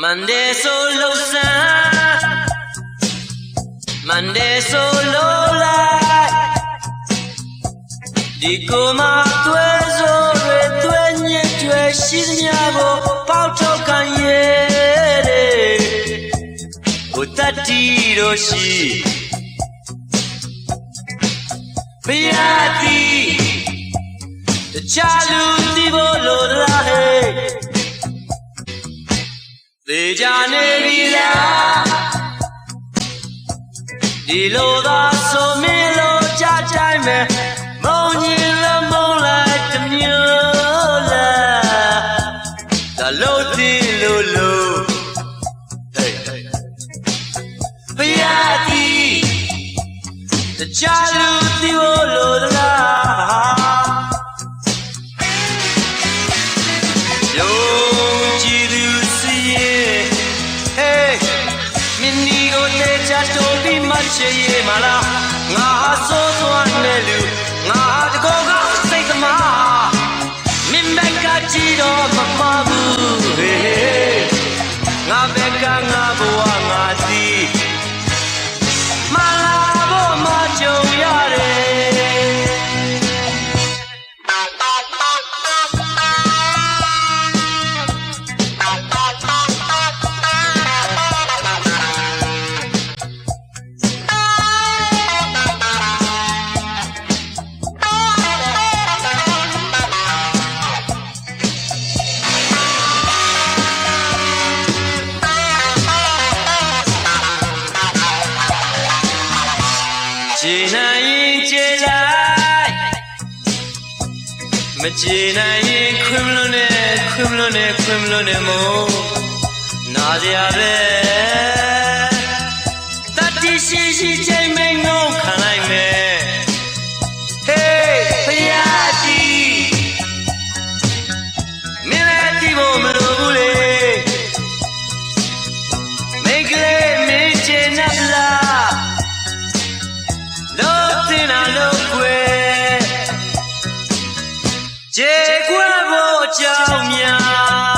Monday so low sun Monday so low light ဒီကိုမသွဲစိုးတွေသွဲညစ်ကျွဲရှိသမျှကိုပေါက်ထုတ်ခံရဲ့တဲ့ဟိုတတ် သေချာနေပြီလားဒီလိုသာဆိုမင်းလိုကြကြိုင်မယ်မုံကြီးလမုံလိုက်တစ်မျိုးလားဒါလို့ဒီလိုလိုဟေးဘုရားတီတခြားလူသိဖို့လိုသလားယုံကြည် ချေရမလားငါဟာစိုးသွားတဲ့လူငါဟာတကောကစိတ်သမားမင်းဘက်ကကြည့်တော့မမှားဘူး နိုင်ရင်ကြည်လိုက်မကြည်နိုင်ရင်ခွင်မလွန်းနဲ့ခွင်မလွန်းနဲ့ခွင်မလွန်းနဲ့မို့နာစရာပဲတတိရှိရှိချိန်မ ခြေခွဲဖို့ကြောင့်များ